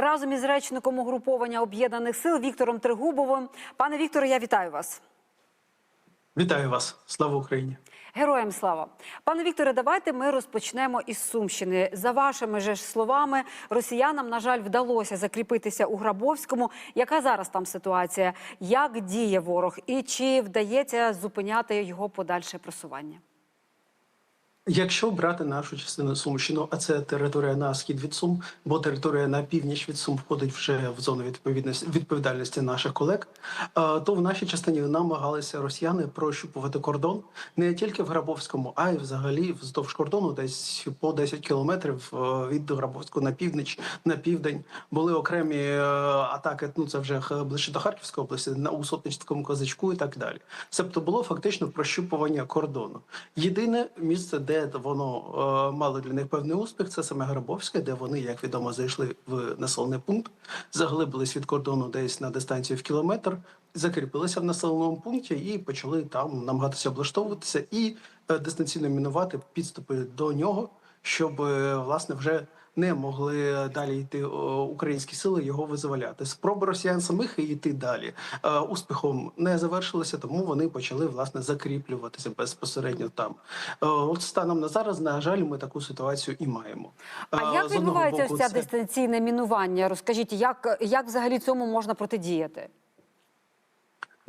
разом із речником угруповання об'єднаних сил Віктором Тригубовим. Пане Вікторе, я вітаю вас. Вітаю вас, слава Україні! Героям слава, пане Вікторе, давайте ми розпочнемо із Сумщини. За вашими же ж словами, росіянам на жаль вдалося закріпитися у Грабовському. Яка зараз там ситуація? Як діє ворог, і чи вдається зупиняти його подальше просування? Якщо брати нашу частину Сумщину, а це територія на схід від Сум, бо територія на північ від Сум входить вже в зону відповідності відповідальності наших колег, е, то в нашій частині намагалися росіяни прощупувати кордон не тільки в Грабовському, а й взагалі вздовж кордону, десь по 10 кілометрів е, від Грабовського на північ, на південь. Були окремі е, атаки. Ну це вже ближче до Харківської області, на у Сотницькому козачку і так далі. Тобто було фактично прощупування кордону. Єдине місце, де воно е, мало для них певний успіх, це саме Грабовське, де вони, як відомо, зайшли в населений пункт, заглибились від кордону десь на дистанцію в кілометр, закріпилися в населеному пункті і почали там намагатися облаштовуватися і е, дистанційно мінувати підступи до нього, щоб е, власне вже не могли далі йти українські сили його визволяти. Спроби росіян самих йти далі е, успіхом не завершилися, тому вони почали власне закріплюватися безпосередньо там. Е, От станом на зараз, на жаль, ми таку ситуацію і маємо. А Е, як відбувається боку, ця це- дистанційне мінування? Розкажіть, як, як взагалі цьому можна протидіяти?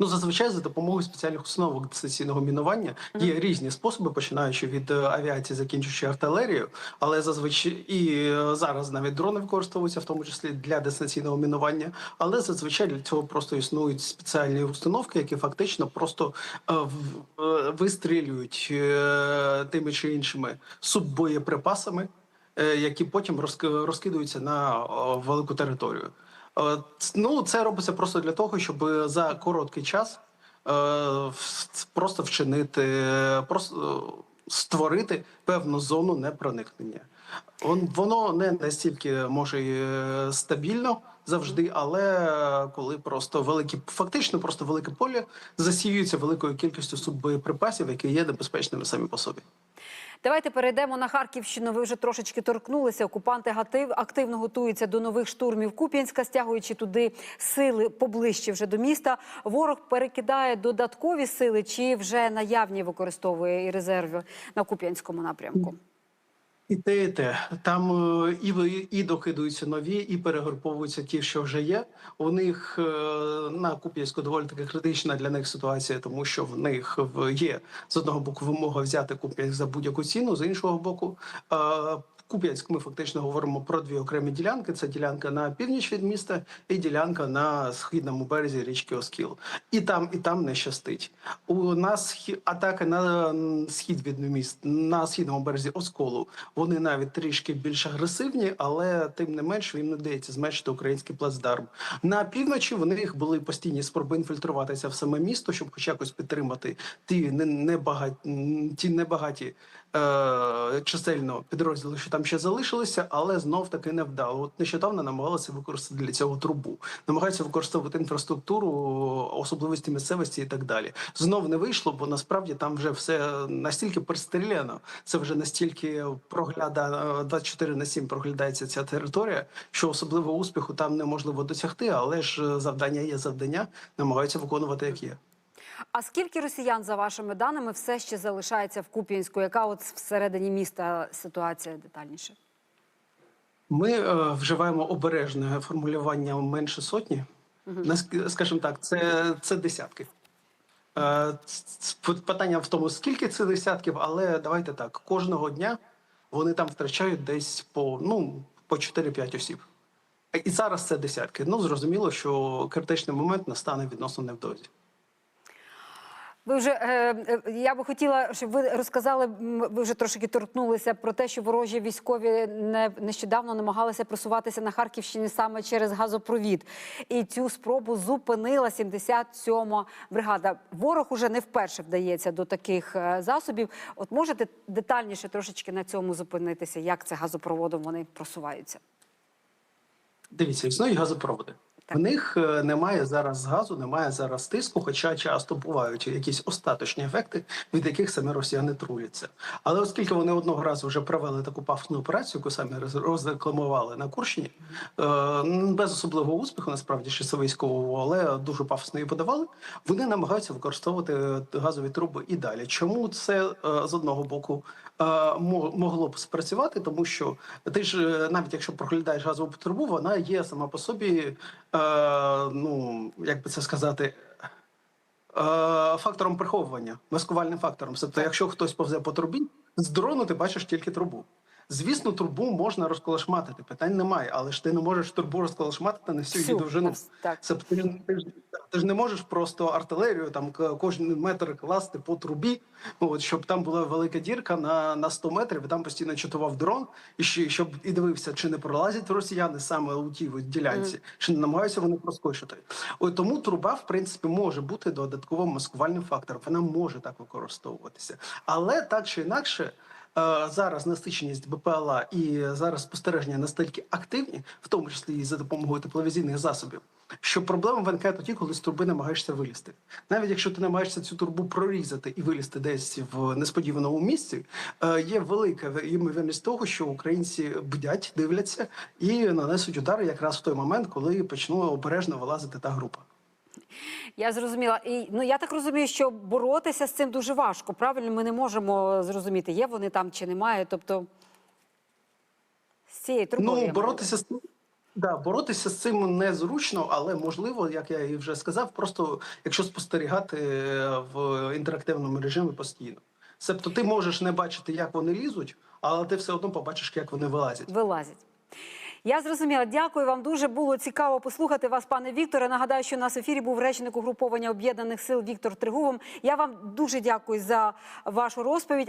Ну, зазвичай за допомогою спеціальних установок дистанційного мінування є різні способи, починаючи від е, авіації, закінчуючи артилерією. Але зазвичай і е, зараз навіть дрони використовуються, в тому числі для дистанційного мінування. Але зазвичай для цього просто існують спеціальні установки, які фактично просто е, е, вистрілюють е, тими чи іншими суббоєприпасами, е, які потім розки- розкидуються на велику територію. Е, Ну, це робиться просто для того, щоб за короткий час е, просто вчинити, е, просто створити певну зону непроникнення. Он- Воно не настільки може е, стабільно завжди, але коли просто великі, фактично просто велике поле засіюється великою кількістю суббоєприпасів, які є небезпечними самі по собі. Давайте перейдемо на Харківщину. Ви вже трошечки торкнулися. Окупанти гатив- активно готуються до нових штурмів Куп'янська, стягуючи туди сили поближче вже до міста. Ворог перекидає додаткові сили чи вже наявні використовує і резерви на Куп'янському напрямку. І те, і те. Там е, і, і докидуються нові, і перегруповуються ті, що вже є. У них е, на Куп'янську доволі таки критична для них ситуація, тому що в них є з одного боку вимога взяти Куп'янськ за будь-яку ціну, з іншого боку. Куп'янськ ми фактично говоримо про дві окремі ділянки: це ділянка на північ від міста і ділянка на східному березі річки Оскіл. І там, і там не щастить. У нас атаки на схід від міст на східному березі Осколу. Вони навіть трішки більш агресивні, але тим не менш їм не вдається зменшити український плацдарм. На півночі в них були постійні спроби інфільтруватися в саме місто, щоб хоч якось підтримати ті небагаті, ті небагаті е, чисельно підрозділи, що там ще залишилися, але знов таки не вдало. От нещодавно намагалися використати для цього трубу, намагаються використовувати інфраструктуру, особливості місцевості і так далі. Знов не вийшло, бо насправді там вже все настільки перестріляно, це вже настільки прогляда 24 на 7 проглядається ця територія, що особливого успіху там неможливо досягти, але ж завдання є завдання, намагаються виконувати як є. А скільки росіян, за вашими даними, все ще залишається в Куп'янську? Яка от всередині міста ситуація детальніше? Ми е, вживаємо обережне формулювання менше сотні. Наск- Скажімо так, це, це десятки. Е, Питання в тому, скільки це десятків, але давайте так: кожного дня вони там втрачають десь по, ну, по 4-5 осіб. І зараз це десятки. Ну, зрозуміло, що критичний момент настане відносно невдовзі. Ви вже е, е, я би хотіла, щоб ви розказали. Ви вже трошки торкнулися про те, що ворожі військові не нещодавно намагалися просуватися на Харківщині саме через газопровід, і цю спробу зупинила 77-ма бригада. Ворог уже не вперше вдається до таких е, засобів. От можете детальніше трошечки на цьому зупинитися, як це газопроводом вони просуваються? Дивіться, існують газопроводи. В них е, немає зараз газу, немає зараз тиску, хоча часто бувають якісь остаточні ефекти, від яких самі росіяни труляться. Але оскільки вони одного разу вже провели таку пафосну операцію, яку самі роз- розрекламували на Курщині, е, без особливого успіху, насправді ще військового, але дуже пафосно її подавали. Вони намагаються використовувати е, газові труби і далі. Чому це з одного боку мо- могло б спрацювати? Тому що ти ж навіть якщо проглядаєш газову трубу, вона є сама по собі, ну як би це сказати. е, Фактором приховування, маскувальним фактором. Тобто, якщо хтось повзе по трубі, з дрону ти бачиш тільки трубу. Звісно, трубу можна розколошматити, питань немає, але ж ти не можеш трубу розколошматити на всю її довжину. так. Це ти, ж- ти, ж- ти ж не можеш просто артилерію там кожен метр класти по трубі, от, щоб там була велика дірка на, на 100 метрів, і там постійно чатував дрон, і ще щоб і дивився, чи не пролазять росіяни саме у тій ділянці, чи не намагаються вони проскочити. От тому труба, в принципі, може бути додатковим маскувальним фактором. Вона може так використовуватися, але так чи інакше. Е, Зараз насиченість БПЛА і зараз спостереження настільки активні, в тому числі і за допомогою тепловізійних засобів, що проблема виникає тоді, коли з труби намагаєшся вилізти. Навіть якщо ти намагаєшся цю трубу прорізати і вилізти десь в несподіваному місці, е, є велика ймовірність того, що українці бдять, дивляться і нанесуть удари якраз в той момент, коли почне обережно вилазити та група. Я зрозуміла. І ну я так розумію, що боротися з цим дуже важко. Правильно, ми не можемо зрозуміти, є вони там чи немає. Тобто з цією трубою. Ну боротися з цим. Да, боротися з цим незручно, але можливо, як я і вже сказав, просто якщо спостерігати е, в інтерактивному режимі постійно. Себто ти можеш не бачити, як вони лізуть, але ти все одно побачиш, як вони вилазять. вилазять. Я зрозуміла. Дякую вам. Дуже було цікаво послухати вас, пане Вікторе. Нагадаю, що у нас в ефірі був речник угруповання об'єднаних сил Віктор Тригувом. Я вам дуже дякую за вашу розповідь.